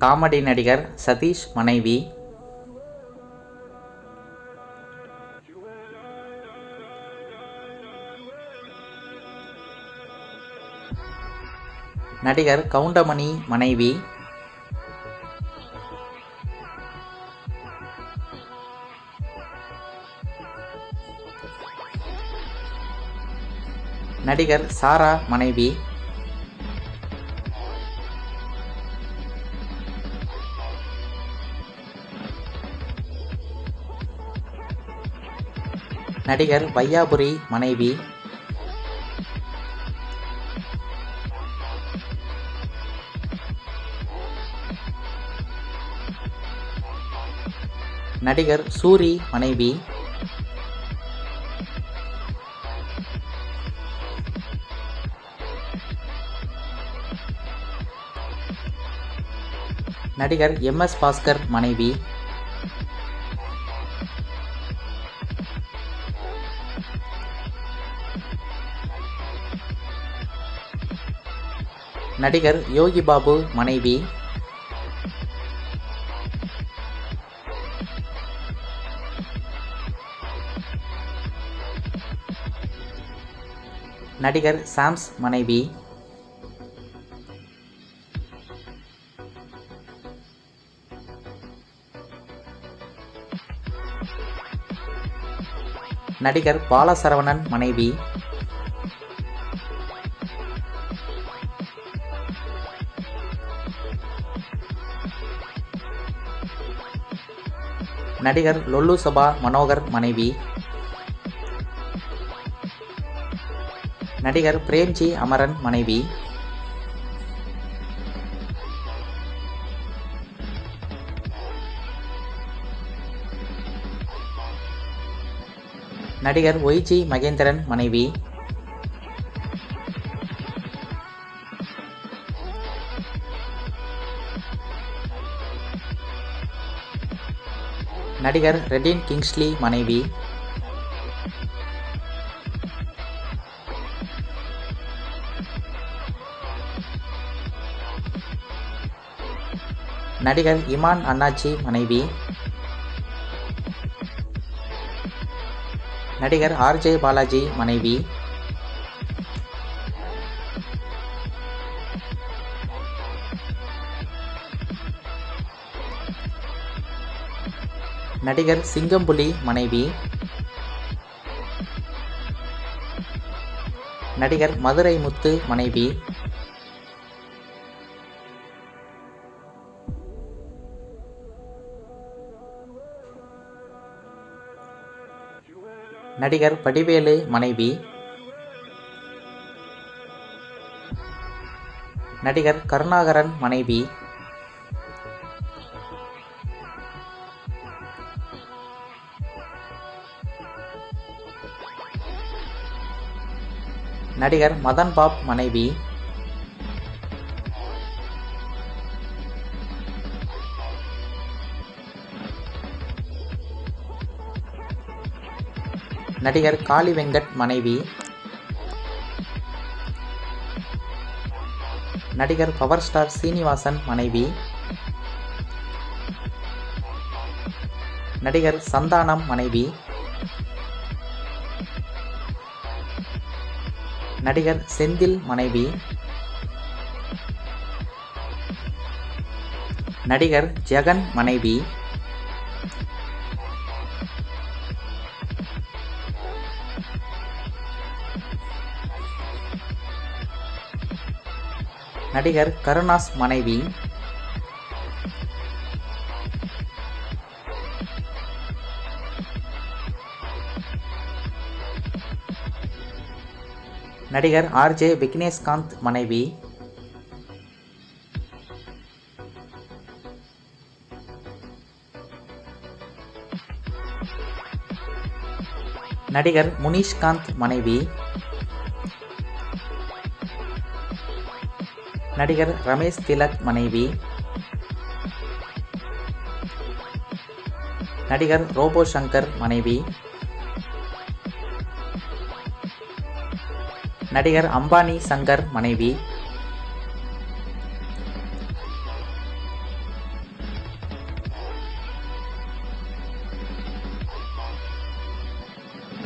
Comedy நடிகர் சதீஷ் மனைவி. நடிகர் கவுண்டமணி மனைவி. நடிகர் சாரா மனைவி. நடிகர் வையாபுரி மனைவி. நடிகர் சூரி மனைவி. நடிகர் எம் எஸ் பாஸ்கர் மனைவி. நடிகர் யோகி பாபு மனைவி. நடிகர் சாம்ஸ் மனைவி. நடிகர் பாலசரவணன் மனைவி. நடிகர் லொல்லு சபா மனோகர் மனைவி. நடிகர் பிரேம்ஜி அமரன் மனைவி. நடிகர் ஒய்ஜி மகேந்திரன் மனைவி. நடிகர் ரெடின் கிங்ஸ்லி மனைவி. நடிகர் இமான் அண்ணாச்சி மனைவி. நடிகர் ஆர்ஜே பாலாஜி மனைவி. நடிகர் சிங்கம்புலி மனைவி. நடிகர் மதுரை முத்து மனைவி. நடிகர் படிவேலு மனைவி. நடிகர் கருணாகரன் மனைவி. நடிகர் மதன் பாப் மனைவி. நடிகர் காளி வெங்கட் மனைவி. நடிகர் பவர் ஸ்டார் சீனிவாசன் மனைவி. நடிகர் சந்தானம் மனைவி. நடிகர் செந்தில் மனைவி. நடிகர் ஜெகன் மனைவி. நடிகர் கருணாஸ் மனைவி. நடிகர் ஆர்ஜே விக்னேஷ்காந்த் மனைவி. நடிகர் முனிஷ்காந்த் மனைவி. நடிகர் ரமேஷ் திலக் மனைவி. நடிகர் ரோபோ சங்கர் மனைவி. நடிகர் அம்பானி சங்கர் மனைவி.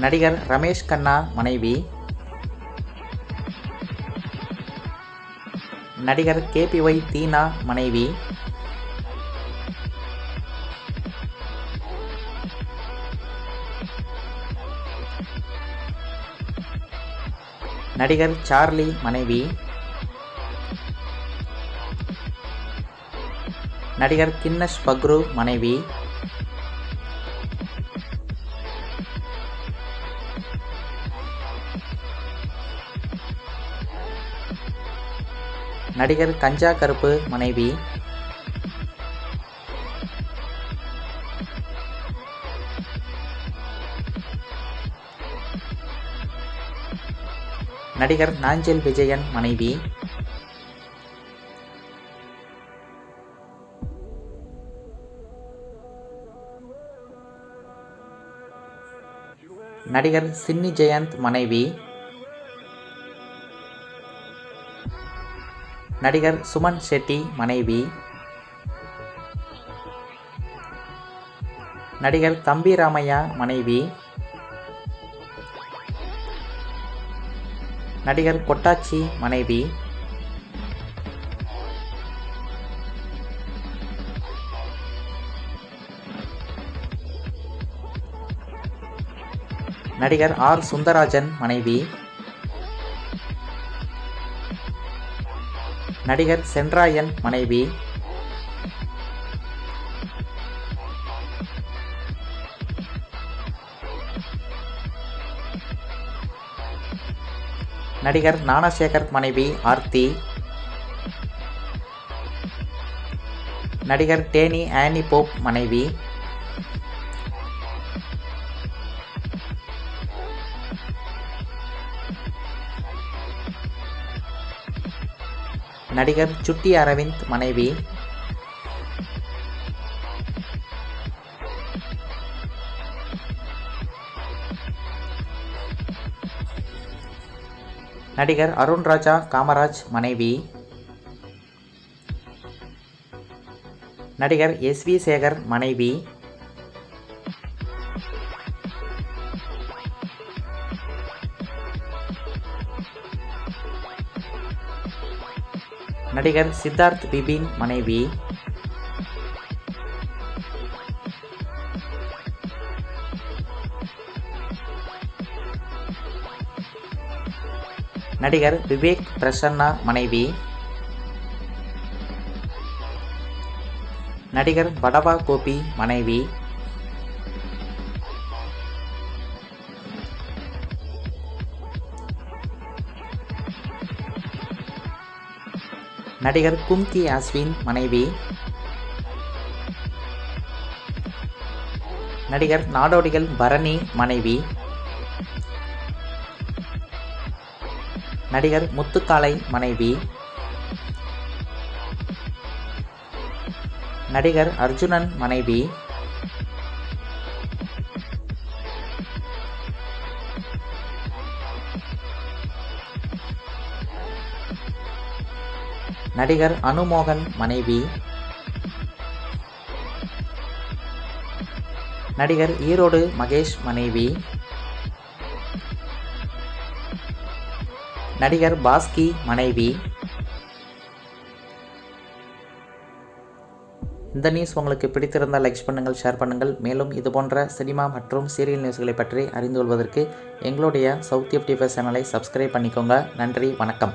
நடிகர் ரமேஷ் கண்ணா மனைவி. நடிகர் கே பி கேபிஒய் தீனா மனைவி. நடிகர் சார்லி மனைவி. நடிகர் கின்னஸ் பக்ரு மனைவி. நடிகர் கஞ்சா கருப்பு மனைவி. நடிகர் நாஞ்சல் விஜயன் மனைவி. நடிகர் சின்னி ஜெயந்த் மனைவி. நடிகர் சுமன் ஷெட்டி மனைவி. நடிகர் தம்பி ராமையா மனைவி. நடிகர் கொட்டாச்சி மனைவி. நடிகர் ஆர் சுந்தராஜன் மனைவி. நடிகர் சென்றாயன் மனைவி. நடிகர் ஞானசேகர் மனைவி ஆர்த்தி. நடிகர் டேனி ஆனி போப் மனைவி. நடிகர் சுட்டி அரவிந்த் மனைவி. நடிகர் அருண் ராஜா காமராஜ் மனைவி. நடிகர் எஸ் வி சேகர் மனைவி. நடிகர் சித்தார்த் பிபின் மனைவி. நடிகர் விவேக் பிரசன்னா மனைவி. நடிகர் படவா கோபி மனைவி. நடிகர் கும்கி அஸ்வின் மனைவி. நடிகர் நாடோடிகள் பரணி மனைவி. நடிகர் முத்துக்காளை மனைவி. நடிகர் அர்ஜுனன் மனைவி. நடிகர் அனுமோகன் மனைவி. நடிகர் ஈரோடு மகேஷ் மனைவி. நடிகர் பாஸ்கி மனைவி. இந்த நியூஸ் உங்களுக்கு பிடித்திருந்தால் லைக்ஸ் பண்ணுங்கள் ஷேர் பண்ணுங்கள். மேலும் இது போன்ற சினிமா மற்றும் சீரியல் நியூஸ்களை பற்றி அறிந்து கொள்வதற்கு எங்களுடைய சவுத் எஃப்டிஃபர் சேனலை சப்ஸ்கிரைப் பண்ணிக்கோங்க. நன்றி வணக்கம்.